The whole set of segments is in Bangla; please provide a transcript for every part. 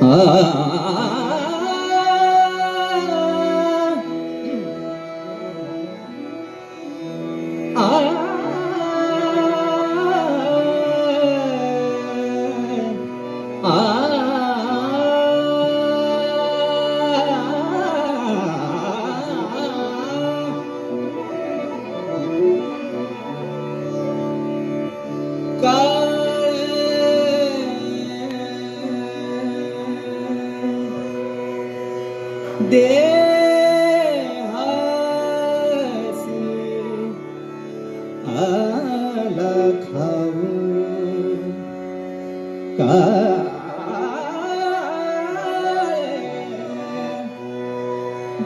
啊。আলা খাও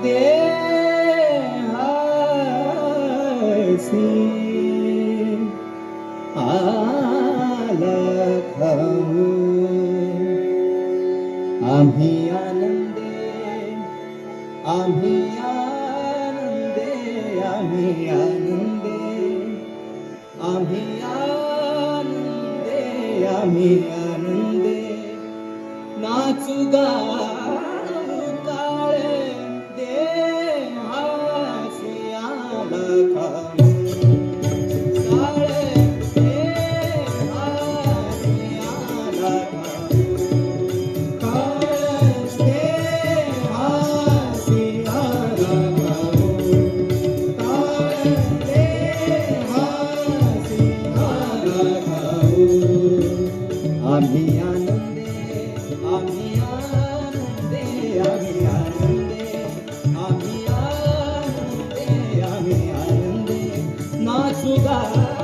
দে হাসি আলা খাও আমি আনন্দে আমি निरानंदे नाचू गा. सुधा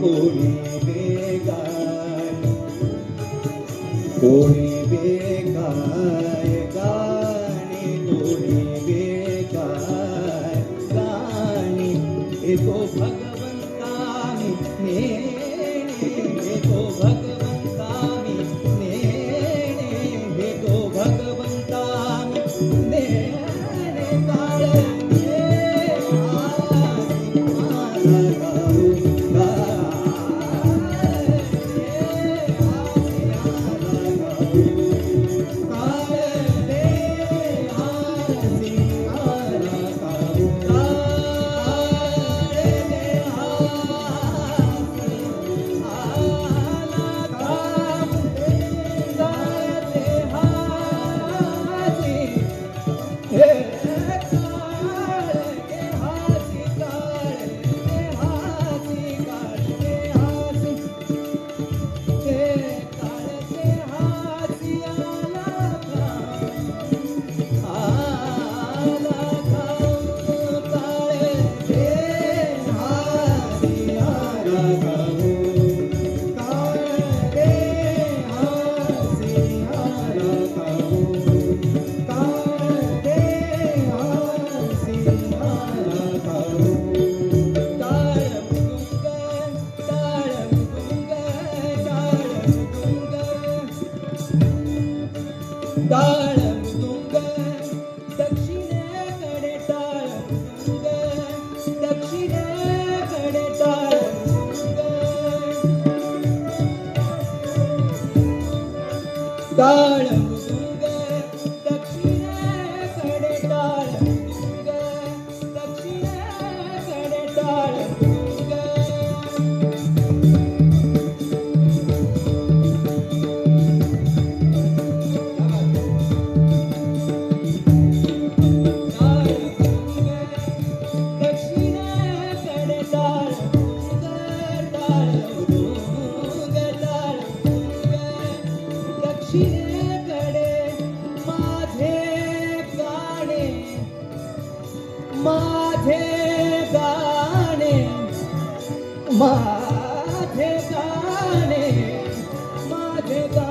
করিবে গান। করি guitar. माझे गाणे माझे गाणे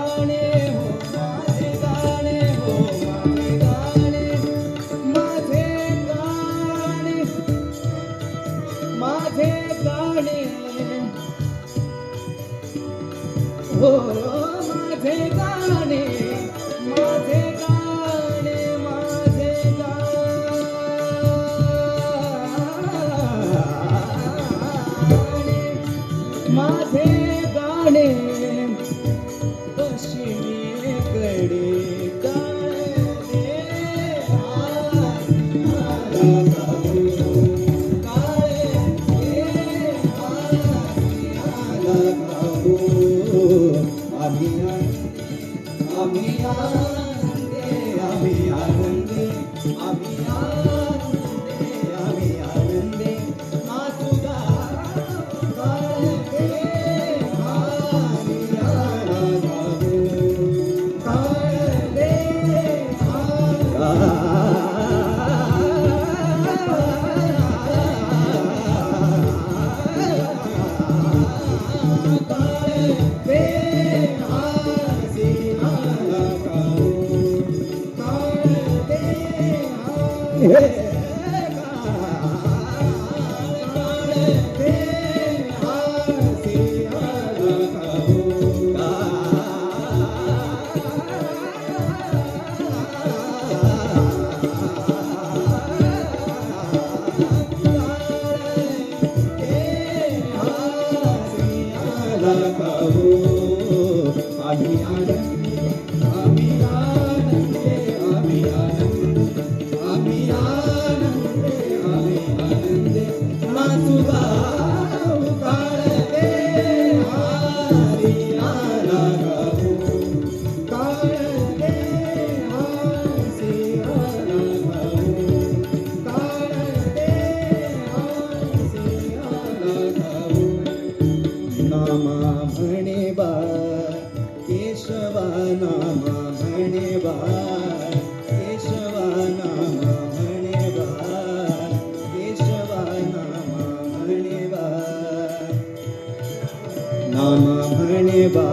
नाम भरणेवा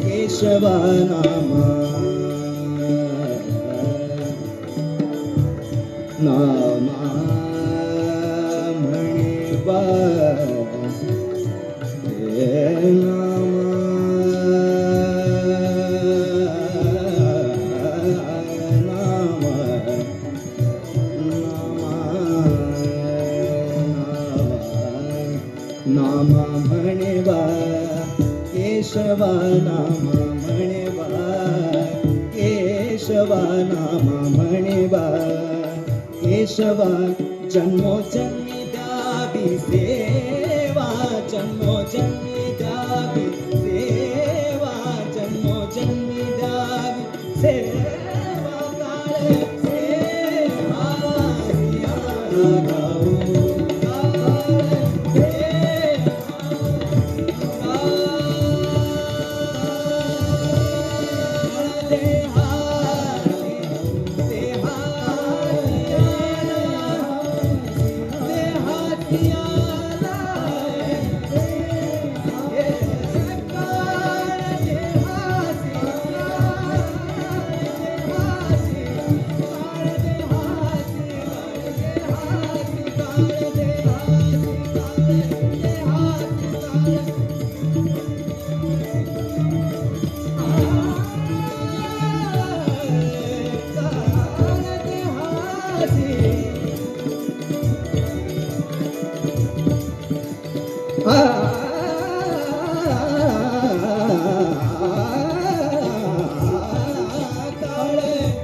केशवा नाम नामा भरणेवा नाम भणेवा केशवा जन्मो जन्मिदा सेवा जन्मो जन्मिदा सेवा जन्मो जन्मिदा सेवा काले सेवा